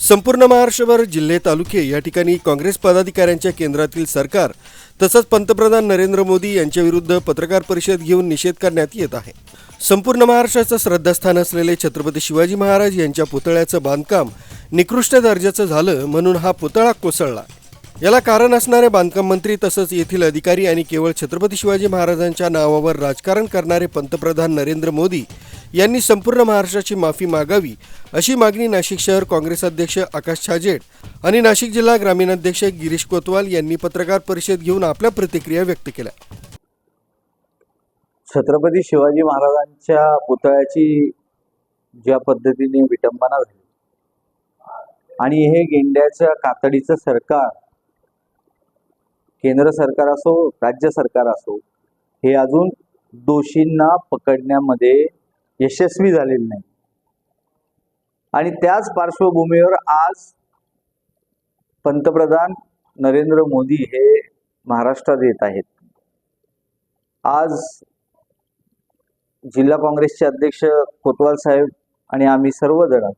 संपूर्ण महाराष्ट्रभर जिल्हे तालुके या ठिकाणी काँग्रेस पदाधिकाऱ्यांच्या केंद्रातील सरकार तसंच पंतप्रधान नरेंद्र मोदी यांच्याविरुद्ध पत्रकार परिषद घेऊन निषेध करण्यात येत आहे. संपूर्ण महाराष्ट्राचं श्रद्धास्थान असलेले छत्रपती शिवाजी महाराज यांच्या पुतळ्याचं बांधकाम निकृष्ट दर्जाचं झालं म्हणून हा पुतळा कोसळला. याला कारण असणारे बांधकाम मंत्री तसंच येथील अधिकारी आणि केवळ छत्रपती शिवाजी महाराजांच्या नावावर राजकारण करणारे पंतप्रधान नरेंद्र मोदी यांनी संपूर्ण महाराष्ट्राची माफी मागावी अशी मागणी नाशिक शहर काँग्रेस अध्यक्ष आकाश छाजेड आणि नाशिक जिल्हा ग्रामीण अध्यक्ष गिरीश कोतवाल यांनी पत्रकार परिषद घेऊन आपल्या प्रतिक्रिया व्यक्त केल्या. छत्रपती शिवाजी महाराजांच्या पुतळ्याची ज्या पद्धतीने विटंबना झाली आणि हे गेंड्याच्या कातडीचं सरकार केंद्र सरकार असो राज्य सरकार असो हे अजून दोषींना पकडण्यामध्ये यशस्वी झालेली नाही. आणि त्याच पार्श्वभूमीवर आज पंतप्रधान नरेंद्र मोदी हे महाराष्ट्रात येत आहेत. आज जिल्हा काँग्रेसचे अध्यक्ष कोतवाल साहेब आणि आम्ही सर्वजण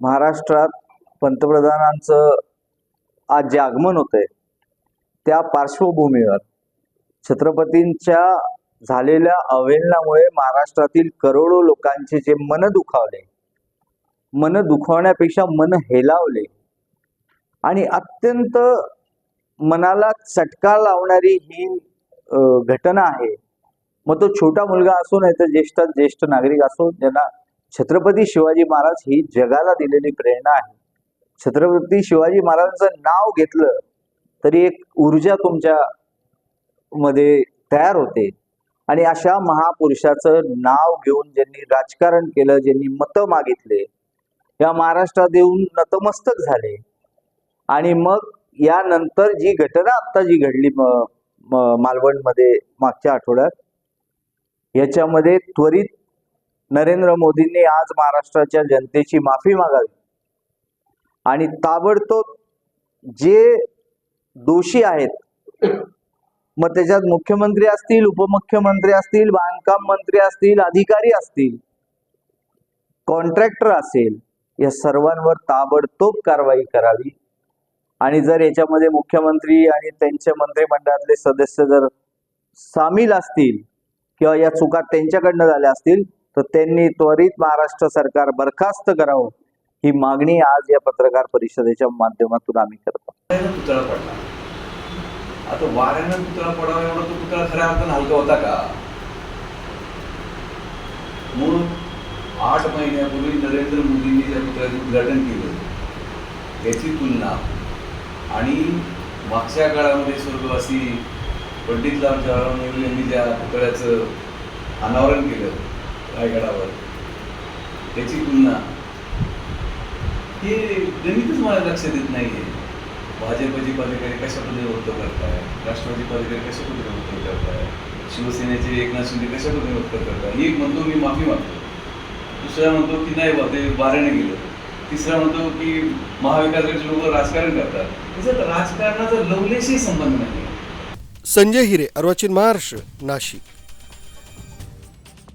महाराष्ट्रात पंतप्रधानांचं आज जे आगमन होतंय त्या पार्श्वभूमीवर छत्रपतींच्या झालेल्या अवहेलनामुळे महाराष्ट्रातील करोडो लोकांचे जे मन दुखावले मन दुखावण्यापेक्षा मन हेलावले आणि अत्यंत मनाला चटका लावणारी ही घटना आहे. मग तो छोटा मुलगा असो नाही तर ज्येष्ठ ज्येष्ठ नागरिक असो ज्यांना छत्रपती शिवाजी महाराज ही जगाला दिलेली प्रेरणा आहे. छत्रपती शिवाजी महाराजांचं नाव घेतलं तरी एक ऊर्जा तुमच्या मध्ये तयार होते. आणि अशा महापुरुषाचं नाव घेऊन ज्यांनी राजकारण केलं ज्यांनी मतं मागितले या महाराष्ट्रात येऊन नतमस्तक झाले. आणि मग यानंतर जी घटना आता जी घडली म- मालवणमध्ये मागच्या आठवड्यात याच्यामध्ये त्वरित नरेंद्र मोदींनी आज महाराष्ट्राच्या जनतेची माफी मागावी. आणि ताबडतोब जे दोषी आहेत मग त्याच्यात मुख्यमंत्री असतील उपमुख्यमंत्री असतील बांधकाम मंत्री असतील अधिकारी असतील कॉन्ट्रॅक्टर असेल या सर्वांवर ताबडतोब कारवाई करावी. आणि जर याच्यामध्ये मुख्यमंत्री आणि त्यांच्या मंत्रिमंडळातले सदस्य जर सामील असतील किंवा या चुका त्यांच्याकडनं झाल्या असतील तर त्यांनी त्वरित महाराष्ट्र सरकार बरखास्त करावं. ही मागणी आज या पत्रकार परिषदेच्या माध्यमातून आम्ही करतो. पुतळा पडला आता वाऱ्यानं पुतळा पडावा एवढा तो पुतळा खऱ्या अर्थानं हलका होता का? म्हणून आठ महिन्यापूर्वी नरेंद्र मोदींनी त्या पुतळ्याचं उद्घाटन केलं. त्याची तुलना. आणि मागच्या काळामध्ये स्वर्गवासी पंडितलाल जवाहरलाल नेहरू यांनी ज्या पुतळ्याचं अनावरण केलं रायगडावर. त्याची तुलना. हे गणितच मला लक्षात येत नाहीये. भाजपची पदाधिकारी कशा पद्धतीने वक्तव्य करताय? राष्ट्रवादी पदाधिकारी कशा पद्धतीने वक्तव्य करताय? शिवसेनेचे एकनाथ शिंदे कशा पद्धतीने वक्तव्य करताय एक म्हणतो मी माफी मागतो. दुसरा म्हणतो की नाही बा ते बारेने गेलं. तिसरा म्हणतो की महाविकासाचे लोक राजकारण करतात. त्याच्यात राजकारणाचा लवलेशही संबंध नाही संजय हिरे अर्वाचीन महाराष्ट्र नाशिक.